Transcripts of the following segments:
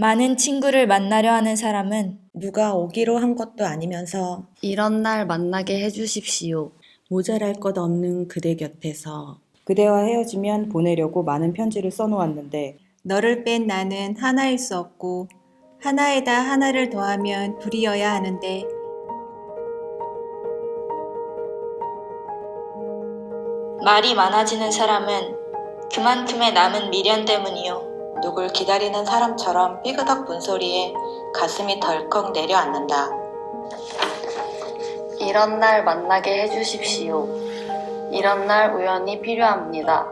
많은 친구를 만나려 하는 사람은 누가 오기로 한 것도 아니면서 이런 날 만나게 해주십시오. 모자랄 것 없는 그대 곁에서 그대와 헤어지면 보내려고 많은 편지를 써놓았는데 너를 뺀 나는 하나일 수 없고 하나에다 하나를 더하면 둘이어야 하는데 말이 많아지는 사람은 그만큼의 남은 미련 때문이요. 누굴 기다리는 사람처럼 삐그덕 문소리에 가슴이 덜컥 내려앉는다. 이런 날 만나게 해주십시오. 이런 날 우연히 필요합니다.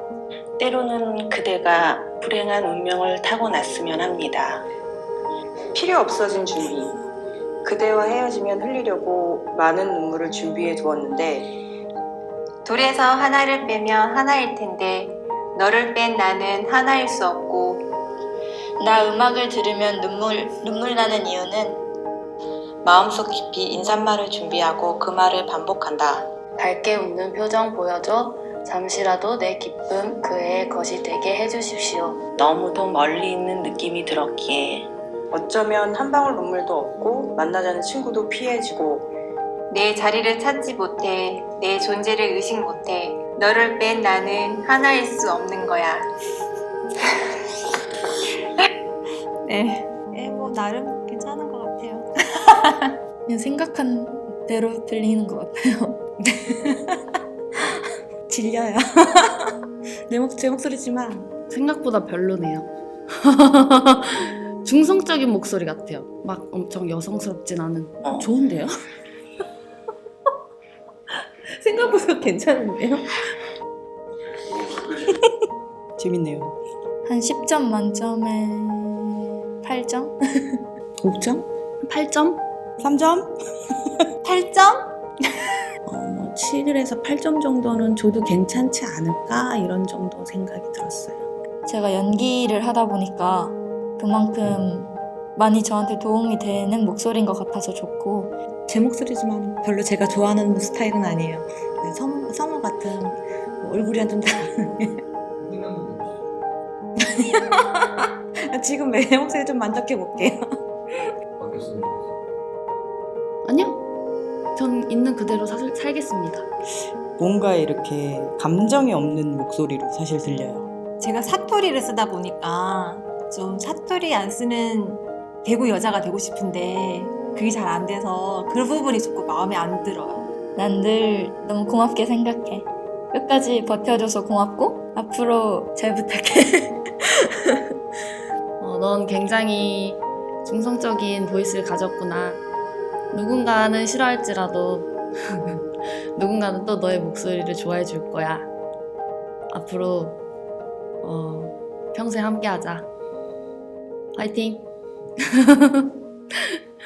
때로는 그대가 불행한 운명을 타고났으면 합니다. 필요 없어진 준비. 그대와 헤어지면 흘리려고 많은 눈물을 준비해 두었는데 둘에서 하나를 빼면 하나일 텐데 너를 뺀 나는 하나일 수 없고 나 음악을 들으면 눈물, 눈물 나는 이유는 마음속 깊이 인사말을 준비하고 그 말을 반복한다. 밝게 웃는 표정 보여줘. 잠시라도 내 기쁨 그 애의 것이 되게 해주십시오. 너무도 멀리 있는 느낌이 들었기에 어쩌면 한 방울 눈물도 없고 만나자는 친구도 피해지고 내 자리를 찾지 못해 내 존재를 의식 못해 너를 뺀 나는 하나일 수 없는 거야. 네. 네, 뭐 나름 괜찮은 것 같아요. 그냥 생각한 대로 들리는 것 같아요. 질려요. 내 목, 제 목소리지만 생각보다 별로네요. 중성적인 목소리 같아요. 막 엄청 여성스럽진 않은. 어. 좋은데요? 생각보다 괜찮은데요? 재밌네요. 한 10점 만점에 8점? 5점? 8점? 3점? 8점? 어, 뭐 7에서 8점 정도는 줘도 괜찮지 않을까 이런 정도 생각이 들었어요. 제가 연기를 하다 보니까 그만큼 많이 저한테 도움이 되는 목소리인 것 같아서 좋고 제 목소리지만 별로 제가 좋아하는 스타일은 아니에요. 네, 성, 성우 같은 뭐 얼굴이랑 좀 다른. 지금 내 목소리 좀 만족해 볼게요. 바뀌었으면 좋겠어. 아니요. 전 있는 그대로 사, 살겠습니다. 뭔가 이렇게 감정이 없는 목소리로 사실 들려요. 제가 사투리를 쓰다 보니까 좀 사투리 안 쓰는 대구 여자가 되고 싶은데 그게 잘 안 돼서 그 부분이 조금 마음에 안 들어요. 난 늘 너무 고맙게 생각해. 끝까지 버텨줘서 고맙고 앞으로 잘 부탁해. 어, 넌 굉장히 중성적인 보이스를 가졌구나. 누군가는 싫어할지라도 누군가는 또 너의 목소리를 좋아해 줄 거야. 앞으로 어, 평생 함께 하자. 화이팅!